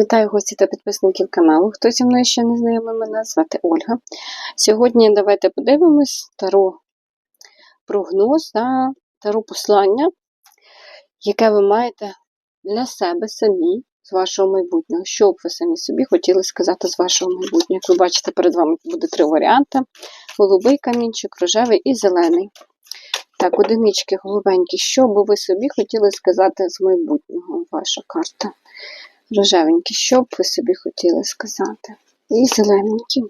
Вітаю гості та підписників каналу. Хто зі мною ще не знайомий, мене звати Ольга. Сьогодні давайте подивимось таро прогноз та таро послання, яке ви маєте для себе самі з вашого майбутнього. Що б ви самі собі хотіли сказати з вашого майбутнього? Як ви бачите, перед вами буде три варіанти: голубий камінчик, рожевий і зелений. Так, одинички голубенькі. Що би ви собі хотіли сказати з майбутнього? Ваша карта. Рожевенькі, що б ви собі хотіли сказати? І зелененькі.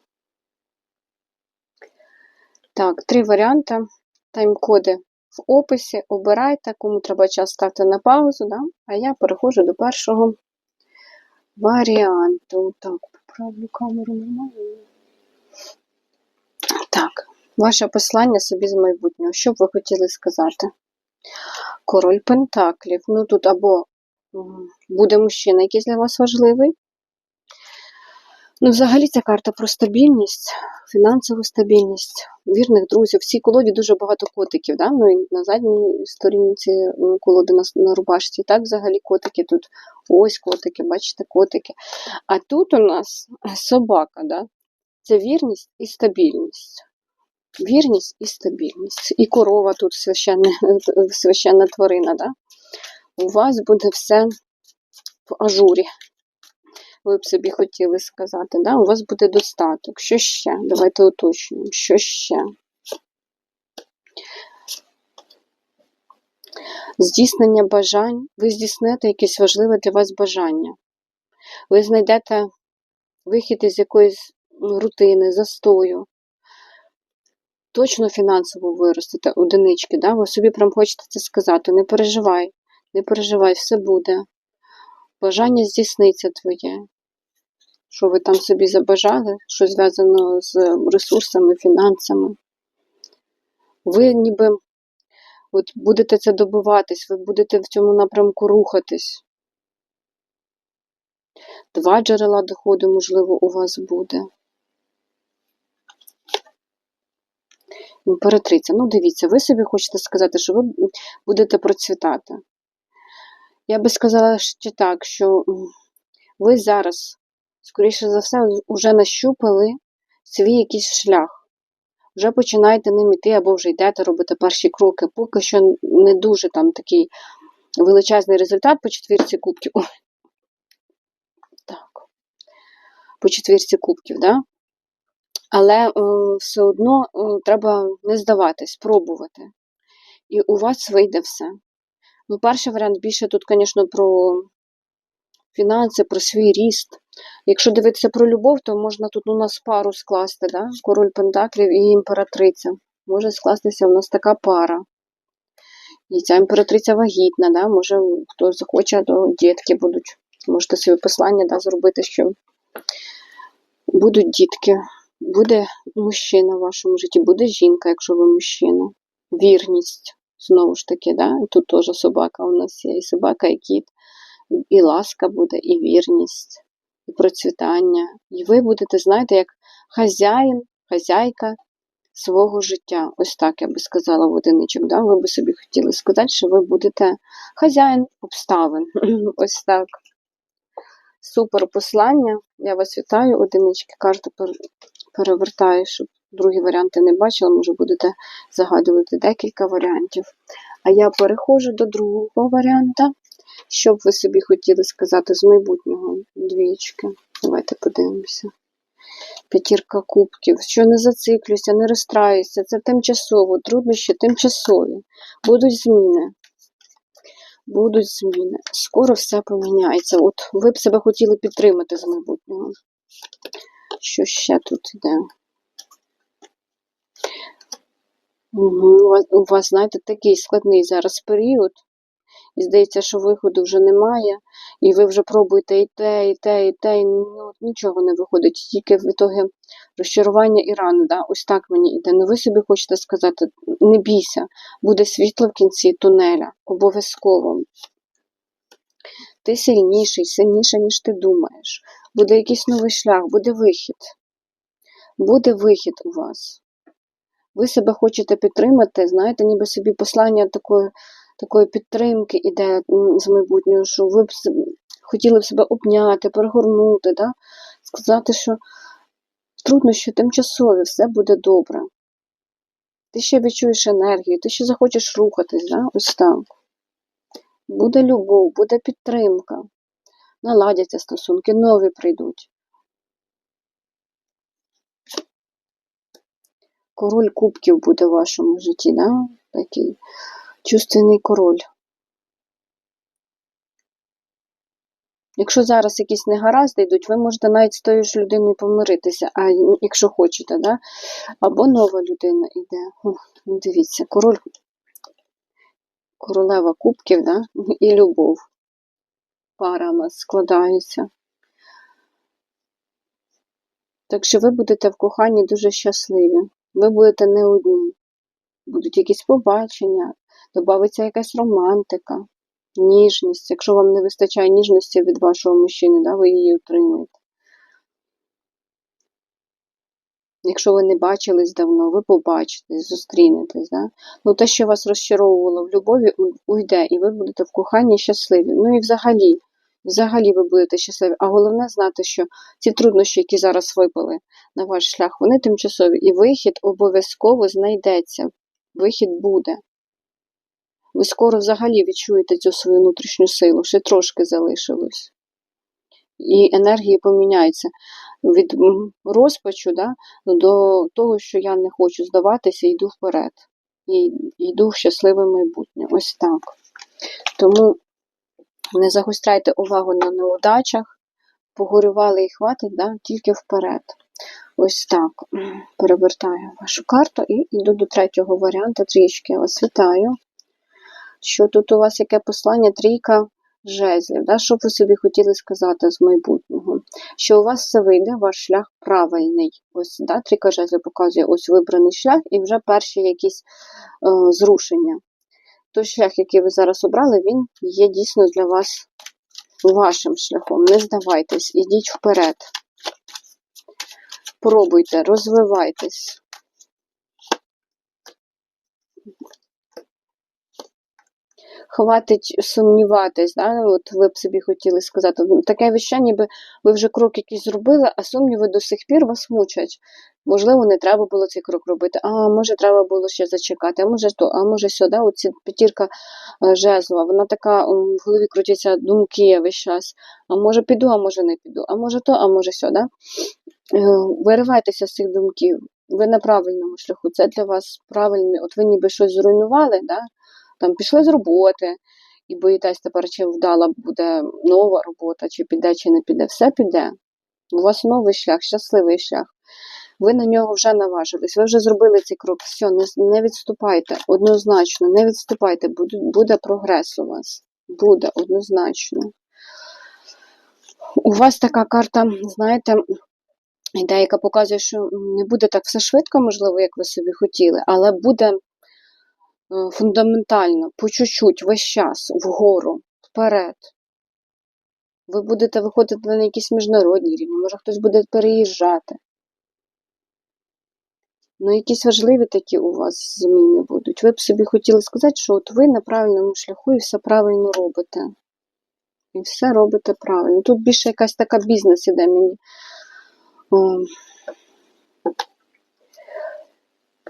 Так, три варіанти. Тайм-коди в описі. Обирайте, кому треба час ставте на паузу, да? а я переходжу до першого варіанту. Так, поправлю камеру нормально. Так, ваше послання собі з майбутнього. Що б ви хотіли сказати? Король Пентаклів. Ну тут або буде мужчина, якийсь для вас важливий. Ну, взагалі ця карта про стабільність, фінансову стабільність, вірних друзів. В цій колоді дуже багато котиків. Да? Ну, і на задній сторінці м, колоди на, на рубашці. Так, взагалі котики тут. Ось котики, бачите, котики. А тут у нас собака, да? це вірність і стабільність. Вірність і стабільність. І корова тут священна, священна тварина. Да? У вас буде все в ажурі. Ви б собі хотіли сказати, да? у вас буде достаток. Що ще? Давайте уточнюємо. Що ще? Здійснення бажань. Ви здійснете якесь важливе для вас бажання. Ви знайдете вихід із якоїсь рутини, застою. Точно фінансово виростете, одинички, да? ви собі прям хочете це сказати. Не переживай, не переживай, все буде. Бажання здійсниться твоє. Що ви там собі забажали, що зв'язано з ресурсами, фінансами. Ви ніби от будете це добиватись, ви будете в цьому напрямку рухатись. Два джерела доходу, можливо, у вас буде. Імператриця, ну дивіться, ви собі хочете сказати, що ви будете процвітати. Я би сказала ще так, що ви зараз, скоріше за все, вже нащупали свій якийсь шлях. Вже починаєте ним іти або вже йдете робити перші кроки. Поки що не дуже там такий величезний результат по четвірці кубків. Так. По четвірці кубків, да? Але е, все одно е, треба не здаватись, пробувати. І у вас вийде все. Ну, перший варіант більше тут, звісно, про фінанси, про свій ріст. Якщо дивитися про любов, то можна тут у нас пару скласти, да? король Пентаклів і імператриця. Може скластися у нас така пара. І ця імператриця вагітна, да? може хто захоче, то дітки будуть. Можете собі послання да, зробити, що будуть дітки, буде мужчина в вашому житті, буде жінка, якщо ви мужчина. Вірність, знову ж таки, да? Тут теж собака у нас є, і собака, і кіт, і ласка буде, і вірність, і процвітання. І ви будете, знаєте, як хазяїн, хазяйка свого життя. Ось так я би сказала в одиничок. Да? Ви би собі хотіли сказати, що ви будете хазяїн обставин. Ось так. Супер послання. Я вас вітаю, одинички. Карту перевертаю, щоб другі варіанти не бачила. Може, будете загадувати декілька варіантів. А я переходжу до другого варіанта. Що б ви собі хотіли сказати з майбутнього двічки? Давайте подивимося. П'ятірка кубків. Що не зациклюйся, не розстраюйся. Це тимчасово, труднощі тимчасові. Будуть зміни. Будуть зміни. Скоро все поміняється. От ви б себе хотіли підтримати з майбутнього. Що ще тут йде? У вас, знаєте, такий складний зараз період. І здається, що виходу вже немає, і ви вже пробуєте і те, і те, і те, і ну, нічого не виходить. Тільки в ітогі розчарування і рани. Да? Ось так мені йде. Ну ви собі хочете сказати, не бійся, буде світло в кінці тунеля, обов'язково. Ти сильніший, сильніша, ніж ти думаєш. Буде якийсь новий шлях, буде вихід. Буде вихід у вас. Ви себе хочете підтримати, знаєте, ніби собі послання такої, такої підтримки іде з майбутнього, що ви б хотіли б себе обняти, перегорнути, да? сказати, що труднощі тимчасові, все буде добре. Ти ще відчуєш енергію, ти ще захочеш рухатись, да? ось так. Буде любов, буде підтримка, наладяться стосунки, нові прийдуть. Король кубків буде в вашому житті, да? такий чувственний король. Якщо зараз якісь негаразди йдуть, ви можете навіть з тою ж людиною помиритися, а якщо хочете, да? або нова людина йде. Ух, дивіться, король, королева кубків да? і любов. Пара у нас складається. Так що ви будете в коханні дуже щасливі. Ви будете не одні. Будуть якісь побачення, додається якась романтика, ніжність. Якщо вам не вистачає ніжності від вашого мужчини, да, ви її отримаєте. Якщо ви не бачились давно, ви побачитесь, зустрінетесь. Да? Ну, те, що вас розчаровувало в любові, уйде, і ви будете в коханні щасливі. Ну і взагалі, взагалі ви будете щасливі. А головне знати, що ці труднощі, які зараз випали на ваш шлях, вони тимчасові, і вихід обов'язково знайдеться. Вихід буде. Ви скоро взагалі відчуєте цю свою внутрішню силу, ще трошки залишилось. І енергії поміняються від розпачу да, до того, що я не хочу здаватися, йду вперед. І йду в щасливе майбутнє. Ось так. Тому не загостряйте увагу на неудачах, погорювали і хватить, да, тільки вперед. Ось так. Перевертаю вашу карту і йду до третього варіанту. Трішки я вас вітаю. Що тут у вас яке послання? Трійка жезлів. Да? Що б ви собі хотіли сказати з майбутнього? Що у вас все вийде, ваш шлях правильний. Ось да, трійка жезлів показує ось вибраний шлях і вже перші якісь е, зрушення. Той шлях, який ви зараз обрали, він є дійсно для вас вашим шляхом. Не здавайтесь, ідіть вперед. Пробуйте, розвивайтесь. Хватить сумніватись, да? от ви б собі хотіли сказати. Таке віща, ніби ви вже крок якийсь зробили, а сумніви до сих пір вас мучать. Можливо, не треба було цей крок робити, а може, треба було ще зачекати, а може то, а може сюди, оці п'ятірка е, жезлова, вона така в голові крутяться думки весь час. А може піду, а може не піду, а може то, а може сюди. Виривайтеся з цих думків. Ви на правильному шляху. Це для вас правильне. От ви ніби щось зруйнували, да? там пішли з роботи і боїтесь тепер, чи вдала буде нова робота, чи піде, чи не піде. Все піде. У вас новий шлях, щасливий шлях. Ви на нього вже наважились, ви вже зробили цей крок. Все, не, відступайте, однозначно, не відступайте, буде, буде прогрес у вас. Буде однозначно. У вас така карта, знаєте, ідея, яка показує, що не буде так все швидко, можливо, як ви собі хотіли, але буде е, фундаментально, по чуть-чуть, весь час, вгору, вперед. Ви будете виходити на якісь міжнародні рівні, може хтось буде переїжджати. Ну, якісь важливі такі у вас зміни будуть. Ви б собі хотіли сказати, що от ви на правильному шляху і все правильно робите. І все робите правильно. Тут більше якась така бізнес іде мені.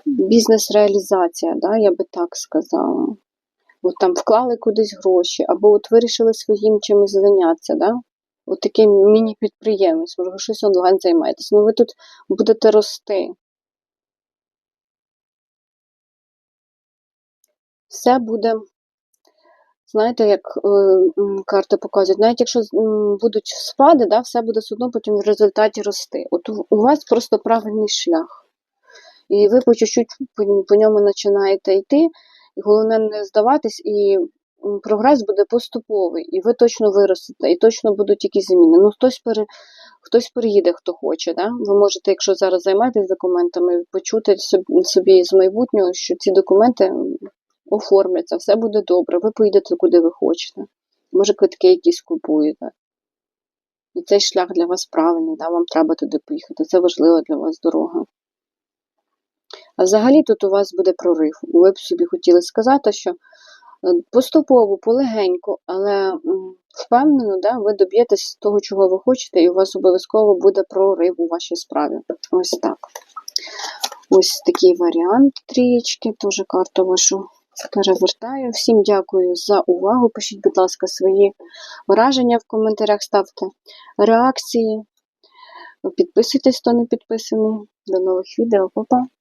Бізнес-реалізація, да, я би так сказала. От там вклали кудись гроші, або от вирішили своїм чимось зайнятися, да? От такий міні-підприємець, може, щось онлайн займаєтесь. Ну ви тут будете рости. Все буде, знаєте, як е, карти показують, навіть якщо будуть спади, да, все буде все одно потім в результаті рости. От у вас просто правильний шлях. І ви по чуть-чуть по, по ньому починаєте йти. І головне не здаватись, і прогрес буде поступовий, і ви точно виростете, і точно будуть якісь зміни. Ну, хтось пере, хтось переїде, хто хоче. Да? Ви можете, якщо зараз займаєтесь документами, почути собі з майбутнього, що ці документи оформляться, все буде добре, ви поїдете куди ви хочете. Може, квитки якісь купуєте. І цей шлях для вас правильний, да? вам треба туди поїхати. Це важлива для вас дорога. А взагалі тут у вас буде прорив. Ви б собі хотіли сказати, що е, поступово, полегеньку, але впевнено, да, ви доб'єтесь того, чого ви хочете, і у вас обов'язково буде прорив у вашій справі. Ось так. Ось такий варіант трієчки, теж карту вашу перевертаю. Всім дякую за увагу. Пишіть, будь ласка, свої враження в коментарях, ставте реакції. Підписуйтесь, хто не підписаний. До нових відео. Па-па!